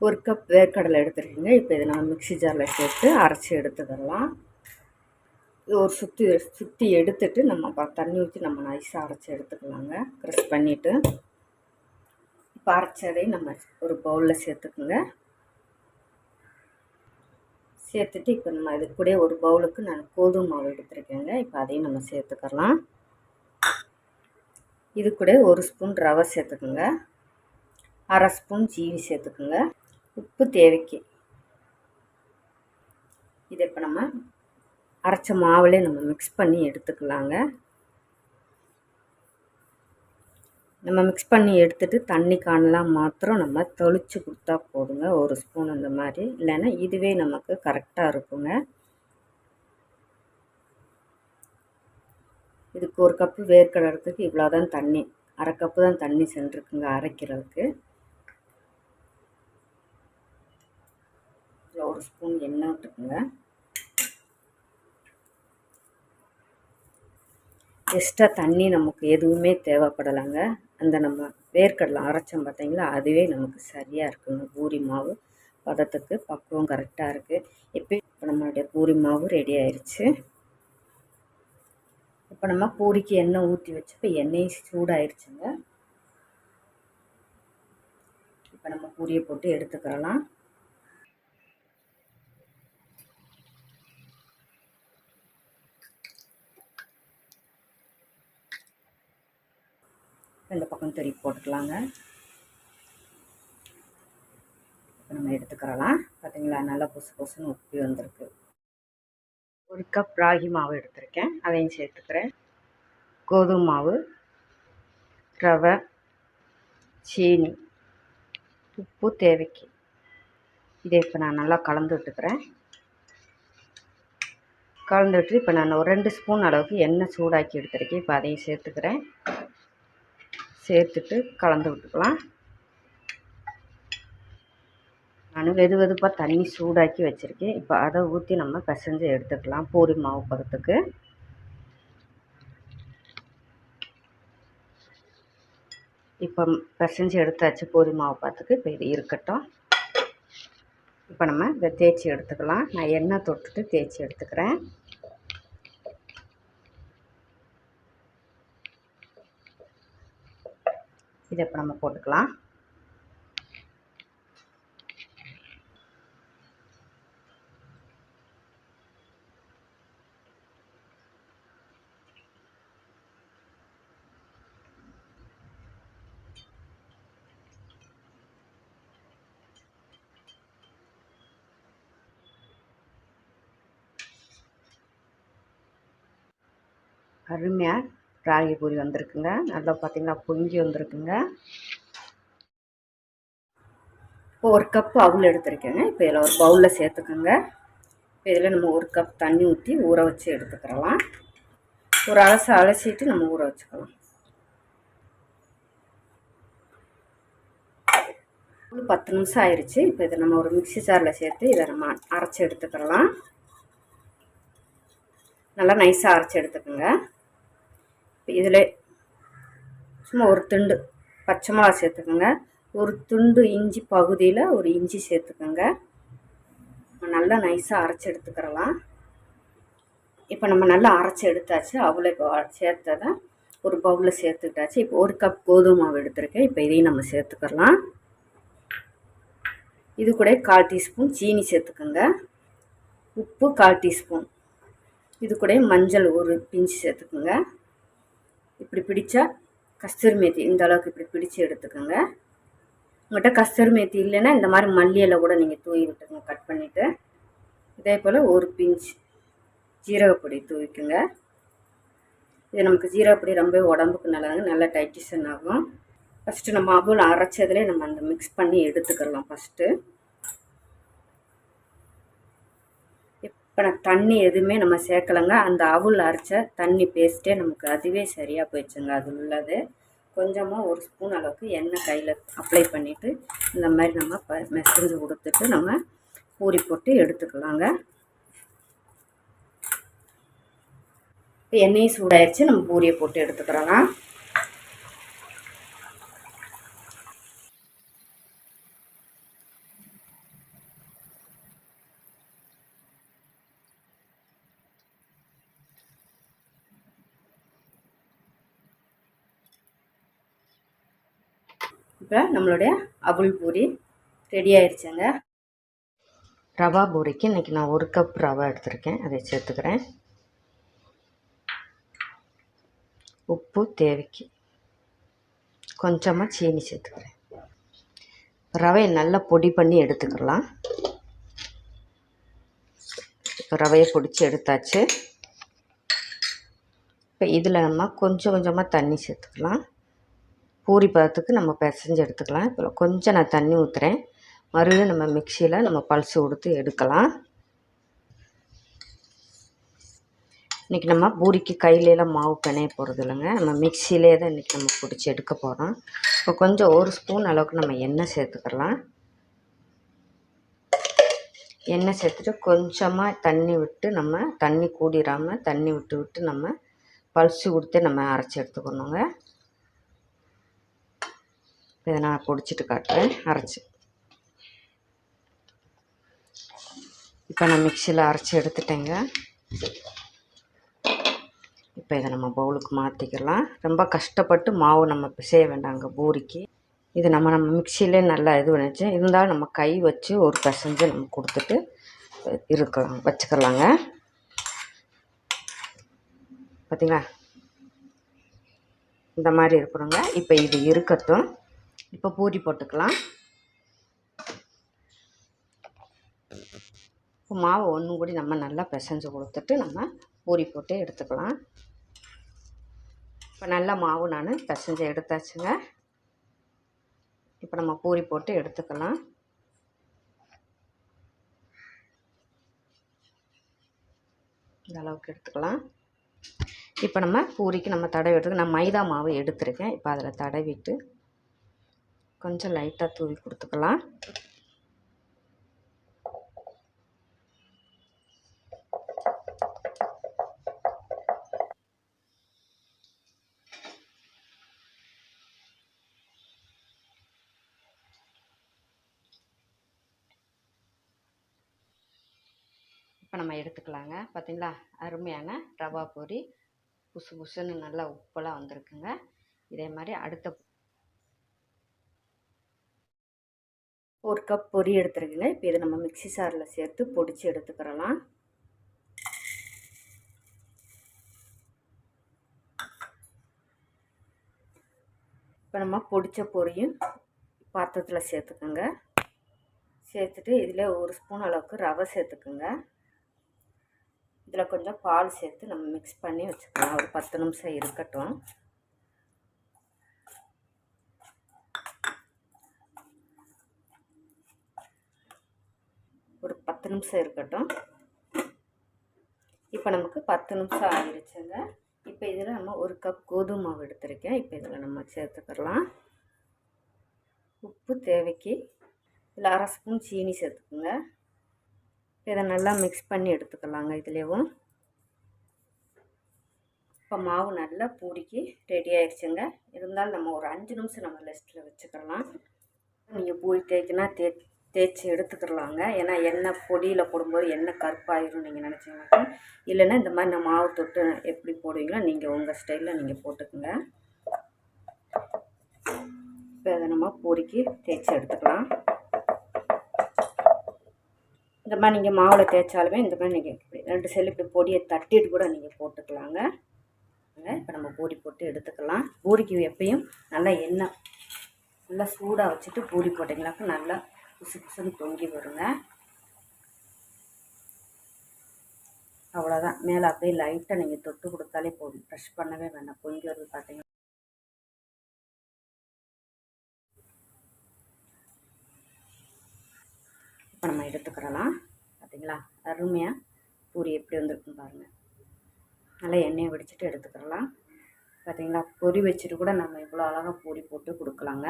ஒரு கப் வேர்க்கடலை எடுத்துருக்கீங்க. இப்போ இதை நம்ம மிக்ஸி ஜாரில் சேர்த்து அரைச்சி எடுத்துக்கலாம் இது ஒரு சுற்றி சுற்றி எடுத்துட்டு நம்ம ப- தண்ணி ஊற்றி நம்ம நைஸாக அரைச்சி எடுத்துக்கலாங்க. க்ரஷ் பண்ணிவிட்டு இப்போ அரைச்சதை நம்ம ஒரு பவுலில் சேர்த்துக்குங்க. சேர்த்துட்டு இப்போ நம்ம இது கூட ஒரு பவுலுக்கு நான் கோதுமை மாவு எடுத்துருக்கேங்க. இப்போ அதையும் நம்ம சேர்த்துக்கலாம். இது கூட ஒரு ஸ்பூன் ரவை சேர்த்துக்குங்க. அரை ஸ்பூன் ஜீனி சேர்த்துக்குங்க. உப்பு தேவைக்கு. இதை இப்போ நம்ம அரைச்ச மாவுலே நம்ம மிக்ஸ் பண்ணி எடுத்துக்கலாங்க. நம்ம மிக்ஸ் பண்ணி எடுத்துட்டு தண்ணி காணலாம் மாத்திரம் நம்ம தொளிச்சு கொடுத்தா போதுங்க. ஒரு ஸ்பூன் அந்த மாதிரி. இல்லைன்னா இதுவே நமக்கு கரெக்டாக இருக்குங்க. இதுக்கு ஒரு கப்பு வேர்க்கடறதுக்கு இவ்வளோ தான் தண்ணி. அரை கப்பு தான் தண்ணி சென்றிருக்குங்க அரைக்கிறதுக்கு இதில் ஒரு ஸ்பூன் எண்ணெய் விட்டுக்குங்க. எக்ஸ்ட்ரா தண்ணி நமக்கு எதுவுமே தேவைப்படலைங்க. அந்த நம்ம வேர்க்கடலை அரைச்சோம் பார்த்தீங்களா? அதுவே நமக்கு சரியாக இருக்குங்க. பூரி மாவு பதத்துக்கு பக்குவம் கரெக்டாக இருக்குது இப்போ இப்போ நம்மளுடைய பூரி மாவு ரெடி ஆயிடுச்சு இப்போ நம்ம பூரிக்கு எண்ணெய் ஊற்றி வச்சு இப்போ எண்ணெய் சூடாயிருச்சுங்க. இப்போ நம்ம பூரியை போட்டு எடுத்துக்கிறலாம் ரெண்டு பக்கம் திருப்பி போட்டுக்கலாங்க. இப்போ நம்ம எடுத்துக்கிறலாம். பார்த்தீங்களா நல்லா புசு புசுன்னு உப்பி வந்திருக்கு. ஒரு கப் ராகி மாவு எடுத்திருக்கேன். அதையும் சேர்த்துக்கிறேன். கோதுமை மாவு ரவை சீனி உப்பு தேவைக்கு. இதை இப்போ நான் நல்லா கலந்து விட்டுக்கிறேன். கலந்து விட்டு இப்போ நான் ஒரு ரெண்டு ஸ்பூன் அளவுக்கு எண்ணெய் சூடாக்கி எடுத்துருக்கேன். இப்போ அதையும் சேர்த்துக்கிறேன். சேர்த்துட்டு கலந்து விட்டுக்கலாம். நான் வெது வெதுப்பாக தண்ணி சூடாக்கி வச்சுருக்கேன். இப்போ அதை ஊற்றி நம்ம பிசைஞ்சு எடுத்துக்கலாம் பூரி மாவு பதத்துக்கு. இப்போ பிசைஞ்சு எடுத்தாச்சு பூரி மாவு பார்த்துக்கு இப்போ இது இருக்கட்டும். இப்போ நம்ம இதை தேய்ச்சி எடுத்துக்கலாம். நான் எண்ணெய் தொட்டுட்டு தேய்ச்சி எடுத்துக்கிறேன். இதை இப்போ நம்ம போட்டுக்கலாம். அருமையாக ராகி பூரி வந்திருக்குங்க. நல்லா பார்த்தீங்கன்னா பொங்கி வந்திருக்குங்க. இப்போ ஒரு கப் அவுள் எடுத்திருக்கேங்க. இப்போ இதில் ஒரு பவுலில் சேர்த்துக்கோங்க. இப்போ இதில் நம்ம ஒரு கப் தண்ணி ஊற்றி ஊற வச்சு எடுத்துக்கிறலாம். ஒரு அலசை அலசிட்டு நம்ம ஊற வச்சுக்கலாம். ஒரு பத்து நிமிஷம் ஆயிடுச்சு இப்போ இதை நம்ம ஒரு மிக்ஸி ஜாரில் சேர்த்து இதை நம்ம அரைச்சி எடுத்துக்கிறலாம். நல்லா நைஸாக அரைச்சி எடுத்துக்கோங்க. இப்போ இதில் சும்மா ஒரு துண்டு பச்சை மிளகா சேர்த்துக்கோங்க. ஒரு துண்டு இஞ்சி பகுதியில் ஒரு இஞ்சி சேர்த்துக்கோங்க. நல்லா நைஸாக அரைச்சி எடுத்துக்கிறலாம். இப்போ நம்ம நல்லா அரைச்சி எடுத்தாச்சு. அவளை இப்போ சேர்த்ததை ஒரு பவுலில் சேர்த்துக்கிட்டாச்சு. இப்போ ஒரு கப் கோதுமை மாவு எடுத்திருக்கேன். இப்போ இதையும் நம்ம சேர்த்துக்கலாம். இது கூட கால் டீஸ்பூன் சீனி சேர்த்துக்கோங்க. உப்பு கால் டீஸ்பூன். இது கூட மஞ்சள் ஒரு பிஞ்சு சேர்த்துக்கோங்க. இப்படி பிடிச்சா கஸ்தூரி மேத்தி இந்த அளவுக்கு இப்படி பிடிச்சி எடுத்துக்கோங்க. உங்கள்கிட்ட கஸ்தூரி மேத்தி இல்லைன்னா இந்த மாதிரி மல்லி இலை கூட நீங்கள் தூவி விட்டுருங்க கட் பண்ணிவிட்டு இதே போல் ஒரு பிஞ்ச் ஜீரகப்பொடி தூவிக்குங்க. இது நமக்கு ஜீரகப்பொடி ரொம்ப உடம்புக்கு நல்லதுங்க நல்லா டைட்டிஷன் ஆகும். ஃபஸ்ட்டு நம்ம அவ்வளோ அரைச்சதுலேயே நம்ம அந்த மிக்ஸ் பண்ணி எடுத்துக்கிறலாம் ஃபஸ்ட்டு இப்போ நான் தண்ணி எதுவுமே நம்ம சேர்க்கலைங்க. அந்த அவுள் அரைச்ச தண்ணி பேஸ்ட்டே நமக்கு அதுவே சரியாக போயிடுச்சுங்க. அது உள்ளது கொஞ்சமாக ஒரு ஸ்பூன் அளவுக்கு எண்ணெய் கையில் அப்ளை பண்ணிவிட்டு இந்த மாதிரி நம்ம ப மெசஞ்சு கொடுத்துட்டு நம்ம பூரி போட்டு எடுத்துக்கலாங்க. இப்போ எண்ணெயும் சூடாயிடுச்சு நம்ம பூரியை போட்டு எடுத்துக்கிறலாம். இப்போ நம்மளுடைய அவுள் பூரி ரெடி ஆயிடுச்சுங்க ரவா பூரிக்கு இன்றைக்கி நான் ஒரு கப் ரவா எடுத்திருக்கேன். அதை சேர்த்துக்கிறேன். உப்பு தேவைக்கு. கொஞ்சமாக சீனி சேர்த்துக்கிறேன். ரவையை நல்லா பொடி பண்ணி எடுத்துக்கலாம். இப்போ ரவையை பிடிச்சி எடுத்தாச்சு. இப்போ இதில் நம்ம கொஞ்சம் கொஞ்சமாக தண்ணி சேர்த்துக்கலாம். பூரி பதத்துக்கு நம்ம பிசைஞ்சு எடுத்துக்கலாம். இப்போ கொஞ்சம் நான் தண்ணி ஊற்றுறேன் மறுபடியும் நம்ம மிக்சியில் நம்ம பல்ஸ் கொடுத்து எடுக்கலாம். இன்றைக்கி நம்ம பூரிக்கு கையிலலாம் மாவு பிணைய போகிறது இல்லைங்க. நம்ம மிக்சியிலே தான் இன்றைக்கி நம்ம பிடிச்சி எடுக்க போகிறோம் இப்போ கொஞ்சம் ஒரு ஸ்பூன் அளவுக்கு நம்ம எண்ணெய் சேர்த்துக்கலாம். எண்ணெய் சேர்த்துட்டு கொஞ்சமாக தண்ணி விட்டு நம்ம தண்ணி கூடிடாமல் தண்ணி விட்டு விட்டு நம்ம பல்ஸு கொடுத்து நம்ம அரைச்சி எடுத்துக்கணுங்க. இதை நான் பிடிச்சிட்டு காட்டுறேன். அரைச்சி. இப்போ நான் மிக்சியில் அரைச்சி எடுத்துட்டேங்க. இப்போ இதை நம்ம பவுலுக்கு மாற்றிக்கலாம் ரொம்ப கஷ்டப்பட்டு மாவு நம்ம பிசைய வேண்டாங்க பூரிக்கு. இது நம்ம நம்ம மிக்சியிலே நல்லா இது பண்ணிச்சு. இருந்தாலும் நம்ம கை வச்சு ஒரு பிசைஞ்சு நம்ம கொடுத்துட்டு இருக்கலாம் வச்சுக்கலாங்க. பார்த்திங்களா? இந்த மாதிரி இருக்கணுங்க. இப்போ இது இருக்கட்டும். இப்போ பூரி போட்டுக்கலாம். இப்போ மாவை ஒன்று கூடி நம்ம நல்லா பிசைஞ்சு கொடுத்துட்டு நம்ம பூரி போட்டு எடுத்துக்கலாம். இப்போ நல்லா மாவு நான் பிசைஞ்சு எடுத்தாச்சுங்க. இப்போ நம்ம பூரி போட்டு எடுத்துக்கலாம். இந்த அளவுக்கு எடுத்துக்கலாம். இப்போ நம்ம பூரிக்கு நம்ம தடவி எடுத்து நான் மைதா மாவு எடுத்துருக்கேன். இப்போ அதில் தடவிட்டு கொஞ்சம் லைட்டாக தூவி கொடுத்துக்கலாம். இப்போ நம்ம எடுத்துக்கலாங்க. பார்த்தீங்களா அருமையான ரவா பொரி புசு புசுன்னு நல்லா உப்பெல்லாம் வந்திருக்குங்க. இதே மாதிரி அடுத்த ஒரு கப் பொரி எடுத்துருக்கீங்க இப்போ இதை நம்ம மிக்சி சாரில் சேர்த்து பொடிச்சு எடுத்துக்கிறலாம். இப்போ நம்ம பொடித்த பொரியும் பாத்திரத்தில் சேர்த்துக்கோங்க. சேர்த்துட்டு இதில் ஒரு ஸ்பூன் அளவுக்கு ரவை சேர்த்துக்குங்க. இதில் கொஞ்சம் பால் சேர்த்து நம்ம மிக்ஸ் பண்ணி வச்சுக்கலாம். ஒரு பத்து நிமிஷம் இருக்கட்டும் ஒரு பத்து நிமிஷம் இருக்கட்டும். இப்போ நமக்கு பத்து நிமிஷம் ஆகிடுச்சுங்க இப்போ இதில் நம்ம ஒரு கப் கோதுமை மாவு எடுத்திருக்கேன். இப்போ இதில் நம்ம சேர்த்துக்கலாம். உப்பு தேவைக்கு. இதில் அரை ஸ்பூன் சீனி சேர்த்துக்குங்க. இதை நல்லா மிக்ஸ் பண்ணி எடுத்துக்கலாங்க இதுலேயும். இப்போ மாவு நல்லா பூரிக்கு ரெடி ஆயிடுச்சுங்க. இருந்தாலும் நம்ம ஒரு அஞ்சு நிமிஷம் நம்ம லிஸ்ட்டில் வச்சுக்கலாம். நீங்கள் பூரி தேய்க்கினா தே தேய்ச்சி எடுத்துக்கிறலாங்க ஏன்னா எண்ணெய் பொடியில் போடும்போது எண்ணெய் கருப்பாயிரும் நீங்கள் நினச்சிங்கன்னா இல்லைன்னா இந்த மாதிரி நான் மாவு தொட்டு எப்படி போடுவீங்களோ நீங்கள் உங்கள் ஸ்டைலில் நீங்கள் போட்டுக்கோங்க. இப்போ அதை நம்ம பூரிக்கு தேய்ச்சி எடுத்துக்கலாம். இந்த மாதிரி நீங்கள் மாவில் தேய்ச்சாலுமே இந்த மாதிரி நீங்கள் ரெண்டு செல்லு இப்படி பொடியை தட்டிட்டு கூட நீங்கள் போட்டுக்கலாங்க. இப்போ நம்ம பூரி போட்டு எடுத்துக்கலாம். பூரிக்கு எப்பயும் நல்லா எண்ணெய் நல்லா சூடாக வச்சுட்டு பூரி போட்டிங்கனாக்கா நல்லா புசு புசுன்னு தொங்கி வருங்க. அவ்வளோதான் மேலே அப்படியே லைட்டாக நீங்கள் தொட்டு கொடுத்தாலே போதும். ப்ரெஷ் பண்ணவே வேண்டாம் பொங்கி வருது பார்த்தீங்கன்னா. இப்போ நம்ம எடுத்துக்கிறலாம். பார்த்தீங்களா அருமையாக பூரி எப்படி வந்திருக்குன்னு பாருங்கள் நல்லா எண்ணெயை வடிச்சிட்டு எடுத்துக்கிறலாம். பார்த்தீங்களா பொரி வச்சுட்டு கூட நம்ம இவ்வளோ அழகாக பூரி போட்டு கொடுக்கலாங்க.